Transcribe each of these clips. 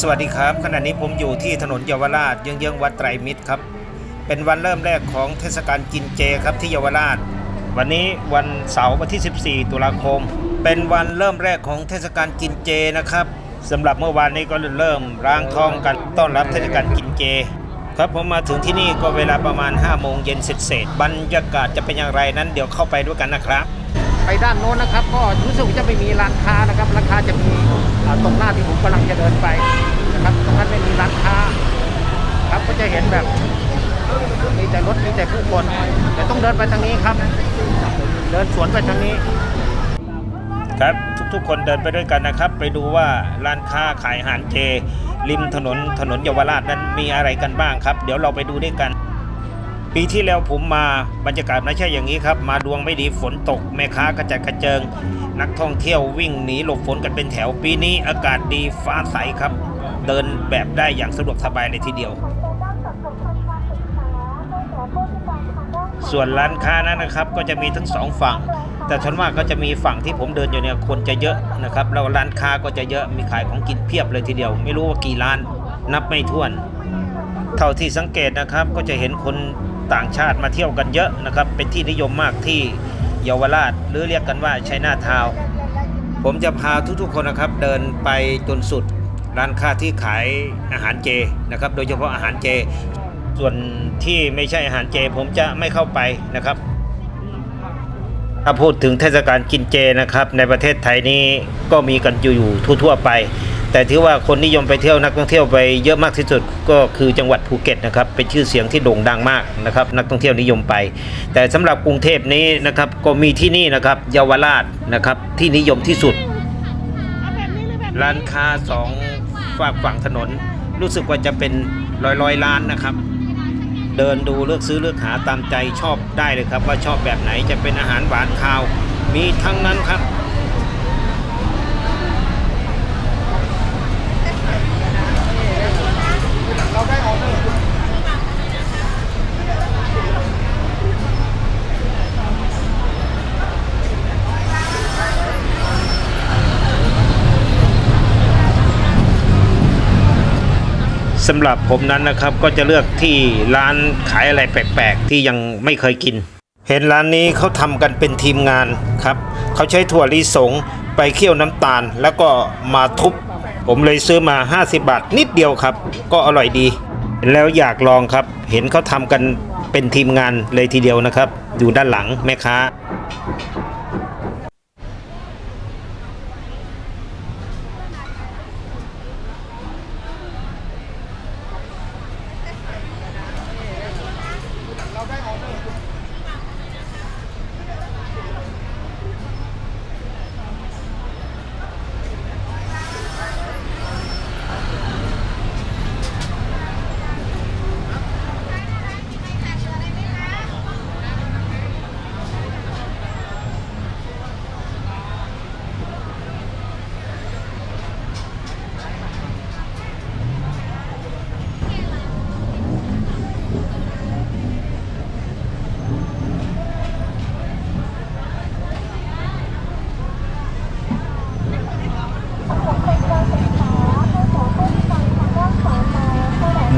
สวัสดีครับขณะนี้ผมอยู่ที่ถนนเยาวราชเยื้องๆวัดไตรมิตรครับ เป็นวันเริ่มแรกของเทศกาลกินเจครับที่เยาวราช วันนี้วันเสาร์วันที่ 14 ตุลาคม เป็นวันเริ่มแรกของเทศกาลกินเจนะครับสำหรับเมื่อวานนี้ก็เริ่มล้างทองกันต้อนรับเทศกาลกินเจ ครับผมมาถึงที่นี่ก็เวลาประมาณ 5 โมงเย็นเสร็จบรรยากาศจะเป็นอย่างไรนั้นเดี๋ยวเข้าไปด้วยกันนะครับไปด้านโน้นนะครับ ก็รู้สึกว่าจะไม่มีร้านค้านะครับร้านค้าจะมีตรงหน้าที่ผมกำลังจะเดินไปนะครับตรงนั้นไม่มีร้านค้า ครับก็ จะเห็นแบบมีแต่รถมีแต่ผู้คน แต่ต้องเดินไปทางนี้ครับ เดินสวนไปทางนี้ ครับทุกๆคนเดินไปด้วยกันนะครับ ไปดูว่าร้านค้าขายอาหารเจ ริมถนนถนนเยาวราชนั้นมีอะไรกันบ้างครับ เดี๋ยวเราไปดูด้วยกัน ปีที่แล้วผมมาบรรยากาศไม่ใช่อย่างนี้ครับ มาดวงไม่ดีฝนตกแม่ค้ากระจัดกระเจิง นักท่องเที่ยววิ่งหนีหลบฝนกันเป็นแถวปีนี้อากาศดีฟ้าใสครับ เดินแบบได้อย่างสะดวกสบายเลยทีเดียว ส่วนร้านค้านั้นนะครับก็จะมีทั้งสองฝั่ง แต่ส่วนมากก็จะมีฝั่งที่ผมเดินอยู่เนี่ยคนจะเยอะนะครับแล้วร้านค้าก็จะเยอะมีขายของกินเพียบเลยทีเดียว ไม่รู้ว่ากี่ร้านนับไม่ถ้วน เท่าที่สังเกตนะครับก็จะเห็นคนต่างชาติมาเที่ยวกันเยอะนะครับ เป็นที่นิยมมากที่เยาวราช หรือเรียกกันว่าชัยนาทาวน์ผมจะพาทุกๆคนนะครับเดินไปจนสุดร้านค้าที่ขายอาหารเจนะครับ โดยเฉพาะอาหารเจ ส่วนที่ไม่ใช่อาหารเจผมจะไม่เข้าไปนะครับ ถ้าพูดถึงเทศกาลกินเจนะครับ ในประเทศไทยนี้ก็มีกันอยู่ทั่วๆไป แต่ที่ว่าคนนิยมไปเที่ยวนักท่องเที่ยวไปเยอะมากที่สุดก็คือจังหวัดภูเก็ตนะครับเป็นชื่อเสียงที่โด่งดังมากนะครับ นักท่องเที่ยวนิยมไป แต่สำหรับกรุงเทพนี้นะครับก็มีที่นี่นะครับเยาวราชนะครับที่นิยมที่สุด ร้านค้าสองฝากฝั่งถนนรู้สึกว่าจะเป็นร้อยร้อยๆร้านนะครับ เดินดูเลือกซื้อเลือกหาตามใจชอบได้เลยครับ ว่าชอบแบบไหนจะเป็นอาหารหวานคาว มีทั้งนั้นครับ สำหรับผมนั้นนะครับก็จะเลือกที่ร้านขายอะไรแปลกๆ ที่ยังไม่เคยกิน เห็นร้านนี้เขาทำกันเป็นทีมงานครับเขาใช้ถั่วลิสงไปเคี่ยวน้ำตาล แล้วก็มาทุบ ผมเลยซื้อมา 50 บาทนิดเดียวครับ ก็อร่อยดี แล้วอยากลองครับ เห็นเขาทำกันเป็นทีมงานเลยทีเดียวนะครับ อยู่ด้านหลังแม่ค้า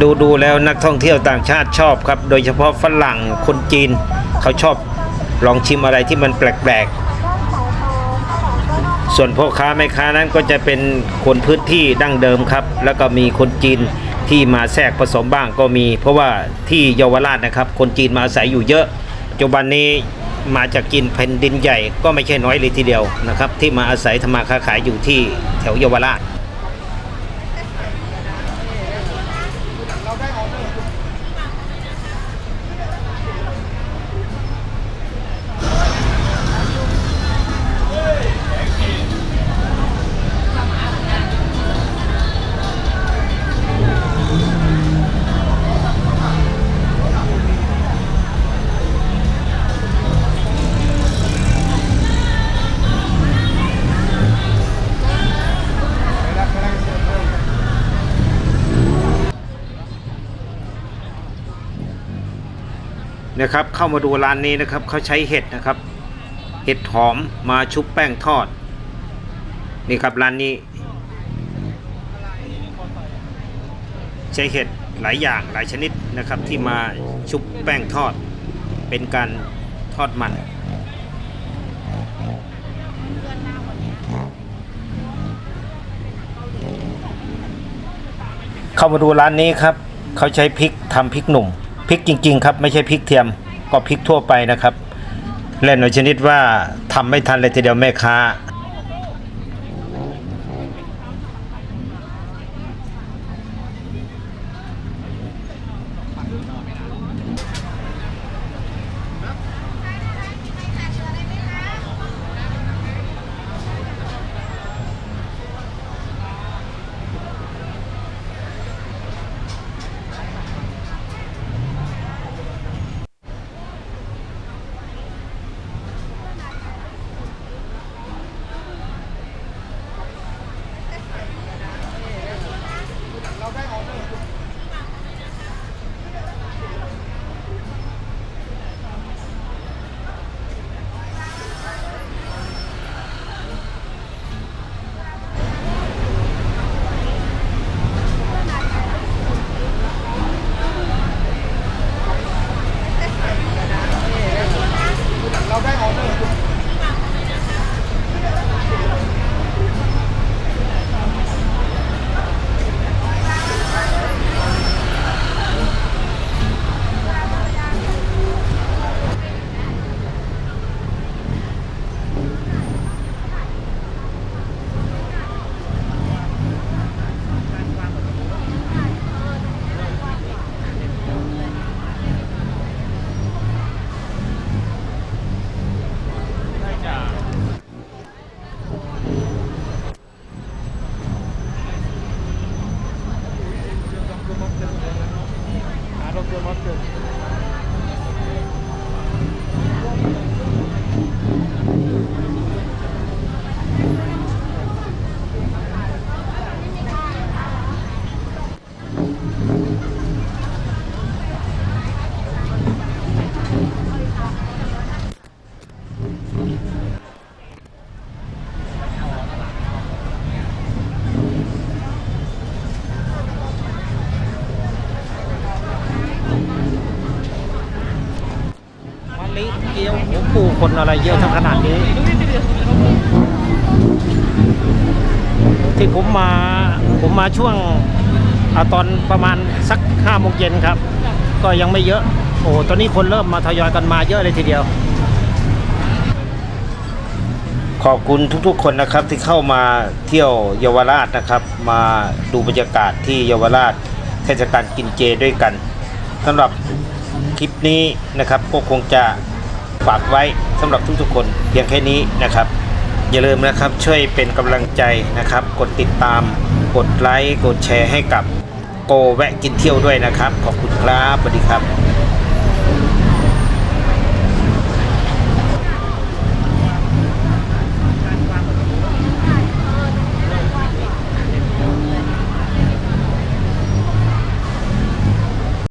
ดูดูแล้วนักท่องเที่ยวต่างชาติชอบครับ โดยเฉพาะฝรั่งคนจีน เขาชอบลองชิมอะไรที่มันแปลกๆ ส่วนพ่อค้าแม่ค้านั้นก็จะเป็นคนพื้นที่ดั้งเดิมครับ แล้วก็มีคนจีนที่มาแทรกผสมบ้างก็มี เพราะว่าที่เยาวราชนะครับ คนจีนมาอาศัยอยู่เยอะปัจจุบันนี้มาจากกินแผ่นดินใหญ่ก็ไม่ใช่น้อยเลยทีเดียวนะครับ ที่มาอาศัยทำมาค้าขายอยู่ที่แถวเยาวราช นะครับ เข้ามาดูร้านนี้นะครับเขาใช้เห็ดนะครับ เห็ดหอมมาชุบแป้งทอด นี่ครับร้านนี้ ใช้เห็ดหลายอย่างหลายชนิดนะครับ ที่มาชุบแป้งทอด เป็นการทอดมันเข้ามาดูร้านนี้ครับ เขาใช้พริกทำพริกหนุ่ม พริกจริง ๆ ครับ ไม่ใช่พริกเทียมก็พริกทั่วไปนะครับ เล่นหน่อยชนิดว่าทำไม่ทันเลยทีเดียวแม่ค้า คนอะไรเยอะทั้งขนาดนี้ ที่ผมมาผมมาช่วงอตอนประมาณสักห้าโมงเย็นครับ ก็ยังไม่เยอะ โอ้ตอนนี้คนเริ่มมาทยอยกันมาเยอะเลยทีเดียว ขอบคุณทุกๆคนนะครับที่เข้ามาเที่ยวเยาวราชนะครับ มาดูบรรยากาศที่เยาวราชเทศกาลกินเจด้วยกันสำหรับคลิปนี้นะครับก็คงจะ ฝากไว้สำหรับทุกๆคนเพียงแค่นี้นะครับ อย่าลืมนะครับช่วยเป็นกำลังใจนะครับ กดติดตาม กดไลค์กดแชร์ให้กับโกแวะกินเที่ยวด้วยนะครับ ขอบคุณครับสวัสดีครับ